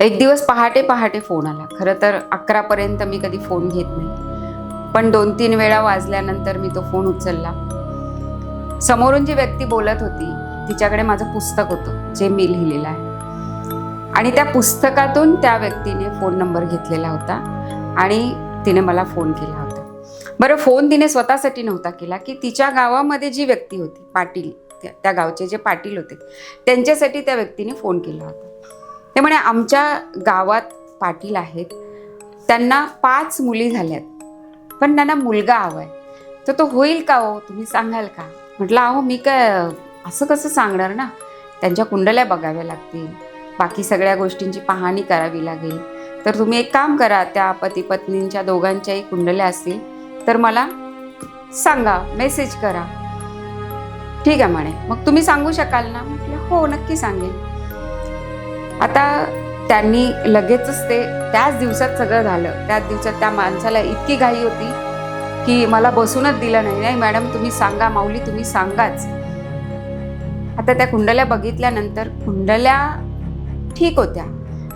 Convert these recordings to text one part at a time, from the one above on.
एक दिवस पहाटे पहाटे फोन आला. खरं तर अकरापर्यंत मी कधी फोन घेत नाही. पण दोन तीन वेळा वाजल्यानंतर मी तो फोन उचलला. समोरून जी व्यक्ती बोलत होती तिच्याकडे माझं पुस्तक होतं जे मी लिहिलेलं आहे. आणि त्या पुस्तकातून त्या व्यक्तीने फोन नंबर घेतलेला होता आणि तिने मला फोन केला होता. बरं फोन तिने स्वतःसाठी नव्हता केला की तिच्या गावामध्ये जी व्यक्ती होती पाटील त्या त्या गावचे जे पाटील होते त्यांच्यासाठी त्या व्यक्तीने फोन केला होता. ते म्हणे आमच्या गावात पाटील आहेत. त्यांना पाच मुली झाल्यात. पण त्यांना मुलगा हवा आहे तर तो होईल का हो? तुम्ही सांगाल का? म्हटलं अहो मी काय असं कसं सांगणार ना? त्यांच्या कुंडल्या बघाव्या लागतील. बाकी सगळ्या गोष्टींची पाहणी करावी लागेल. तर तुम्ही एक काम करा त्या पती पत्नींच्या दोघांच्याही कुंडल्या असतील तर मला सांगा मेसेज करा. ठीक आहे म्हणे. मग तुम्ही सांगू शकाल ना? म्हटलं हो नक्की सांगेन. आता त्यांनी लगेचच ते त्याच दिवसात सगळं झालं. त्याच दिवसात त्या माणसाला इतकी घाई होती की मला बसूनच दिलं नाही. नाही मॅडम तुम्ही सांगा माऊली तुम्ही सांगाच. आता त्या कुंडल्या बघितल्यानंतर कुंडल्या ठीक होत्या.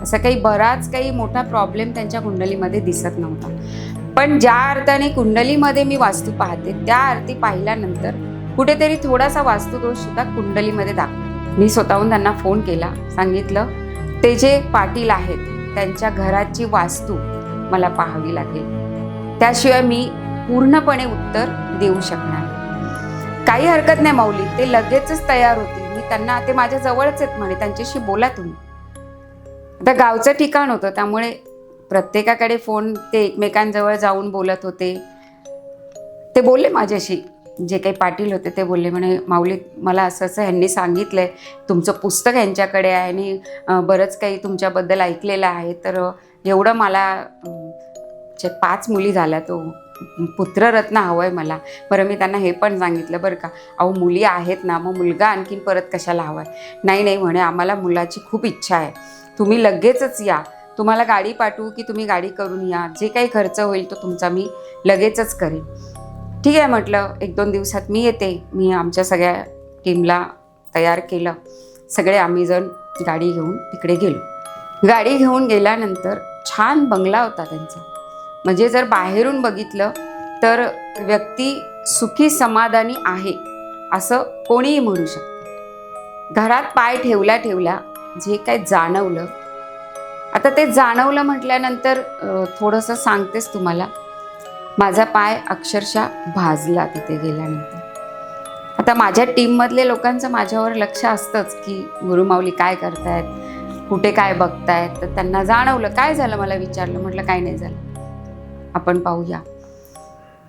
असा काही बराच काही मोठा प्रॉब्लेम त्यांच्या कुंडलीमध्ये दिसत नव्हता. पण ज्या अर्थाने कुंडलीमध्ये मी वास्तू पाहते त्या अर्थी पाहिल्यानंतर कुठेतरी थोडासा वास्तुदोष सुद्धा कुंडलीमध्ये दाखव मी स्वतःहून त्यांना फोन केला सांगितलं ते जे पाटील आहेत त्यांच्या घराची वास्तू मला पाहावी लागेल. त्याशिवाय मी पूर्णपणे उत्तर देऊ शकणार काही हरकत नाही माऊली ते लगेचच तयार होतील. मी त्यांना ते माझ्या जवळच आहेत म्हणे त्यांच्याशी बोला तुम्ही. आता गावचं ठिकाण होतं त्यामुळे प्रत्येकाकडे फोन ते एकमेकांजवळ जाऊन बोलत होते. ते बोलले माझ्याशी. जे काही पाटील होते ते बोलले म्हणे माऊली मला असं असं ह्यांनी सांगितलं आहे तुमचं पुस्तक यांच्याकडे आहे आणि बरंच काही तुमच्याबद्दल ऐकलेलं आहे. तर एवढं मला जे पाच मुली झाल्या तो पुत्ररत्न हवं आहे मला. बरं मी त्यांना हे पण सांगितलं बरं का. अहो मुली आहेत ना मग मुलगा आणखीन परत कशाला हवा आहे नाही नाही म्हणे आम्हाला मुलाची खूप इच्छा आहे. तुम्ही लगेचच या. तुम्हाला गाडी पाठवू की तुम्ही गाडी करून या. जे काही खर्च होईल तो तुमचा मी लगेचच करेन. ठीक आहे म्हटलं एक दोन दिवसात मी येते. मी आमच्या सगळ्या टीमला तयार केलं. सगळे आम्ही जण गाडी घेऊन तिकडे गेलो. गाडी घेऊन गेल्यानंतर छान बंगला होता त्यांचा. म्हणजे जर बाहेरून बघितलं तर व्यक्ती सुखी समाधानी आहे असं कोणीही म्हणू शकतं. घरात पाय ठेवल्या ठेवल्या जे काय जाणवलं. आता ते जाणवलं म्हटल्यानंतर थोडंसं सांगतेच तुम्हाला. माझा पाय अक्षरशः भाजला तिथे गेल्यानंतर. आता माझ्या टीममधले लोकांचं माझ्यावर लक्ष असतंच की गुरुमाऊली काय करतायत कुठे काय बघतायत तर त्यांना जाणवलं काय झालं मला विचारलं म्हटलं काय नाही झालं. आपण पाहूया.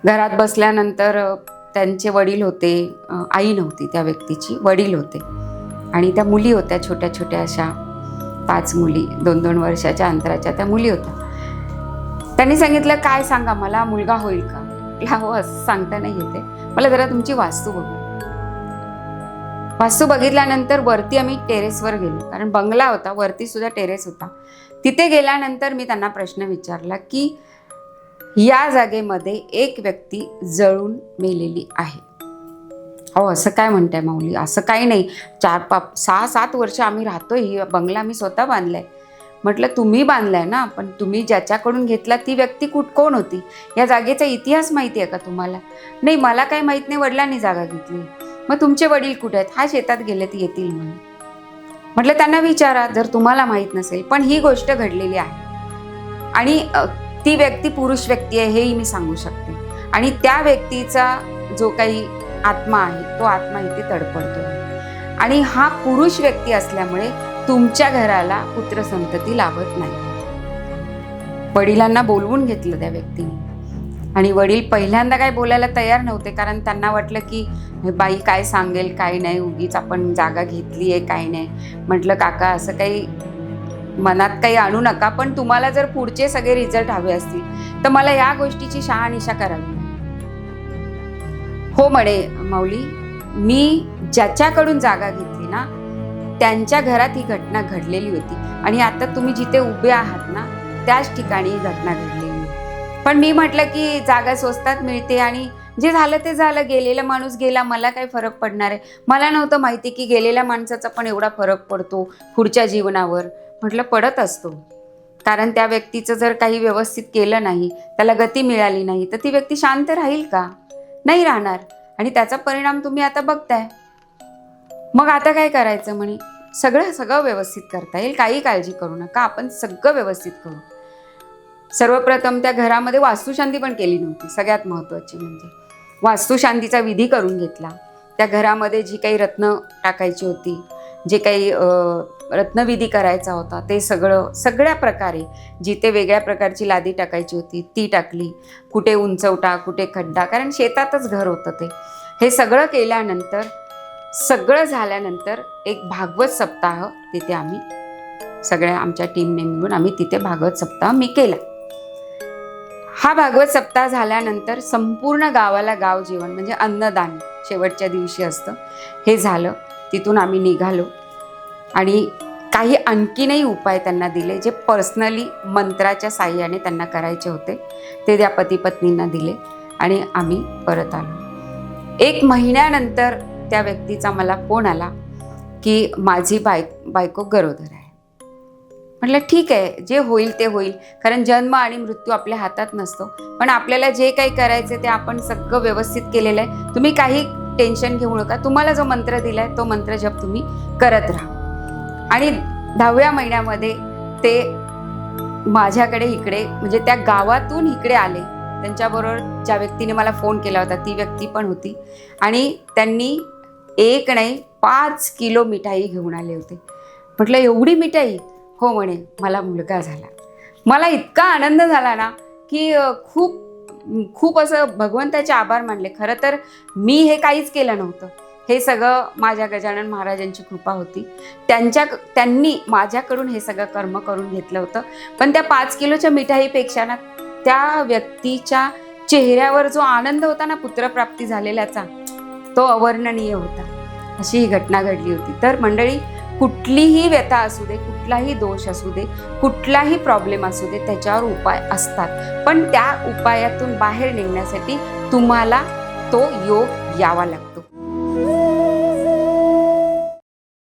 घरात बसल्यानंतर त्यांचे वडील होते आई नव्हती त्या व्यक्तीची वडील होते. आणि त्या मुली होत्या छोट्या छोट्या अशा पाच मुली दोन दोन वर्षाच्या अंतराच्या त्या मुली होत्या. त्यांनी सांगितलं काय सांगा मला? मुलगा होईल का? म्हटलं, हो असं सांगता नाही येते मला जरा तुमची वास्तू बघू. वास्तू बघितल्यानंतर वरती आम्ही टेरेसवर गेलो. कारण बंगला होता वरती सुद्धा टेरेस होता. तिथे गेल्यानंतर मी त्यांना प्रश्न विचारला की या जागेमध्ये एक व्यक्ती जळून मेलेली आहे. अहो असं काय म्हणताय माऊली? असं काही नाही. चार पाच सहा सात वर्ष आम्ही राहतो ही बंगला मी स्वतः बांधलाय. म्हटलं तुम्ही बांधलाय ना पण तुम्ही ज्याच्याकडून घेतला ती व्यक्ती कुठ कोण होती? या जागेचा इतिहास माहिती आहे का तुम्हाला? नाही मला काही माहीत नाही वडिलांनी जागा घेतली. मग तुमचे वडील कुठे आहेत? हा शेतात गेले ती येतील म्हणून. म्हटलं त्यांना विचारा जर तुम्हाला माहीत नसेल पण ही गोष्ट घडलेली आहे. आणि ती व्यक्ती पुरुष व्यक्ती आहे हेही मी सांगू शकते. आणि त्या व्यक्तीचा जो काही आत्मा आहे तो आत्मा इथे तडपडतो. आणि हा पुरुष व्यक्ती असल्यामुळे तुमच्या घराला पुत्रसंतती लाभत नाही. वडिलांना बोलवून घेतलं त्या व्यक्तीने. आणि वडील पहिल्यांदा काय बोलायला तयार नव्हते कारण त्यांना वाटलं की बाई काय सांगेल काय नाही उगीच आपण जागा घेतली आहे काय नाही. म्हटलं काका असं काही मनात काही आणू नका पण तुम्हाला जर पुढचे सगळे रिझल्ट हवे असतील तर मला या गोष्टीची शहानिशा करावी. हो म्हणे माऊली मी ज्याच्याकडून जागा घेतली त्यांच्या घरात ही घटना घडलेली होती. आणि आता तुम्ही जिथे उभे आहात ना त्याच ठिकाणी ही घटना घडलेली पण मी म्हटलं की जागा स्वस्तात मिळते आणि जे झालं ते झालं. गेलेला माणूस गेला मला काय फरक पडणार आहे? मला नव्हतं माहिती की गेलेल्या माणसाचा पण एवढा फरक पडतो पुढच्या जीवनावर. म्हटलं पडत असतो. कारण त्या व्यक्तीचं जर काही व्यवस्थित केलं नाही त्याला गती मिळाली नाही तर ती व्यक्ती शांत राहील का? नाही राहणार. आणि त्याचा परिणाम तुम्ही आता बघताय. मग आता काय करायचं म्हणे? सगळं सगळं व्यवस्थित करता येईल. काही काळजी करू नका. आपण सगळं व्यवस्थित करू. सर्वप्रथम त्या घरामध्ये वास्तुशांती पण केली नव्हती. सगळ्यात महत्त्वाची म्हणजे वास्तुशांतीचा विधी करून घेतला. त्या घरामध्ये जी काही रत्न टाकायची होती जे काही रत्नविधी करायचा होता ते सगळं सगळ्या प्रकारे जिथे वेगळ्या प्रकारची लादी टाकायची होती ती टाकली. कुठे उंचवटा कुठे खड्डा कारण शेतातच घर होतं ते. हे सगळं केल्यानंतर सगळं झाल्यानंतर एक भागवत सप्ताह तिथे आम्ही सगळ्या आमच्या टीमने मिळून आम्ही तिथे भागवत सप्ताह मी केला. हा भागवत सप्ताह झाल्यानंतर संपूर्ण गावाला गाव जेवण म्हणजे अन्नदान शेवटच्या दिवशी असतं. हे झालं तिथून आम्ही निघालो. आणि काही आणखीनही उपाय त्यांना दिले जे पर्सनली मंत्राच्या साह्याने त्यांना करायचे होते ते त्या पती पत्नींना दिले आणि आम्ही परत आलो. एक महिन्यानंतर त्या व्यक्तीचा मला फोन आला की माझी बाय बायको गरोदर आहे. म्हटलं ठीक आहे जे होईल ते होईल. कारण जन्म आणि मृत्यू आपल्या हातात नसतो. पण आपल्याला जे काही करायचं ते आपण सगळं व्यवस्थित केलेलं आहे. तुम्ही काही टेन्शन घेऊ नका. तुम्हाला जो मंत्र दिलाय तो मंत्र जप तुम्ही करत राहा. आणि दहाव्या महिन्यामध्ये ते माझ्याकडे इकडे म्हणजे त्या गावातून इकडे आले. त्यांच्याबरोबर ज्या व्यक्तीने मला फोन केला होता ती व्यक्ती पण होती. आणि त्यांनी एक नाही पाच किलो मिठाई घेऊन आले होते. म्हटलं एवढी मिठाई? हो म्हणे मला मुलगा झाला. मला इतका आनंद झाला ना की खूप खूप असं भगवंताचे आभार मानले. खरं तर मी हे काहीच केलं नव्हतं. हे सगळं माझ्या गजानन महाराजांची कृपा होती. त्यांच्या त्यांनी माझ्याकडून हे सगळं कर्म करून घेतलं होतं. पण त्या पाच किलोच्या मिठाईपेक्षा ना त्या व्यक्तीच्या चेहऱ्यावर जो आनंद होता ना पुत्रप्राप्ती झालेल्याचा तो अवर्णनीय होता. अशी ही घटना घडली होती. तर मंडळी कुठलीही व्यथा असू दे कुठलाही दोष असू दे कुठलाही प्रॉब्लेम असू दे त्याच्यावर उपाय असतात. पण त्या उपायातून बाहेर निघण्यासाठी तुम्हाला तो योग यावा लागतो.